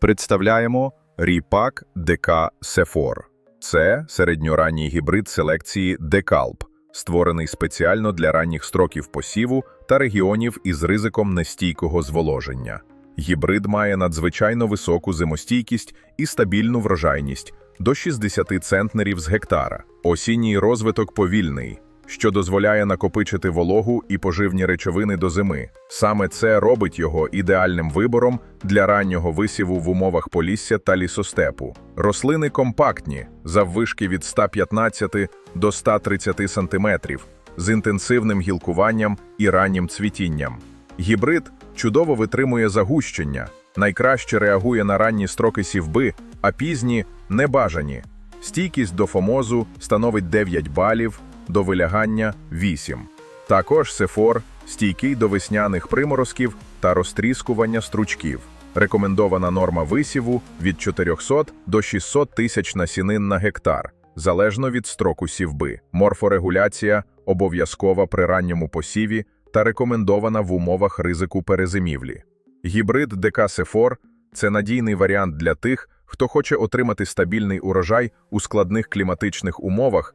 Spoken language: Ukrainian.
Представляємо Ріпак ДК Сефор. Це середньоранній гібрид селекції Декалп, створений спеціально для ранніх строків посіву та регіонів із ризиком нестійкого зволоження. Гібрид має надзвичайно високу зимостійкість і стабільну врожайність до 60 центнерів з гектара. Осінній розвиток повільний, що дозволяє накопичити вологу і поживні речовини до зими. Саме це робить його ідеальним вибором для раннього висіву в умовах полісся та лісостепу. Рослини компактні, заввишки від 115 до 130 см, з інтенсивним гілкуванням і раннім цвітінням. Гібрид чудово витримує загущення, найкраще реагує на ранні строки сівби, а пізні небажані. Стійкість до фомозу становить 9 балів, до вилягання 8. Також сефор стійкий до весняних приморозків та розтріскування стручків. Рекомендована норма висіву від 400 до 600 тисяч насінин на гектар, залежно від строку сівби. Морфорегуляція обов'язкова при ранньому посіві та рекомендована в умовах ризику перезимівлі. Гібрид ДК Сефор – це надійний варіант для тих, хто хоче отримати стабільний урожай у складних кліматичних умовах,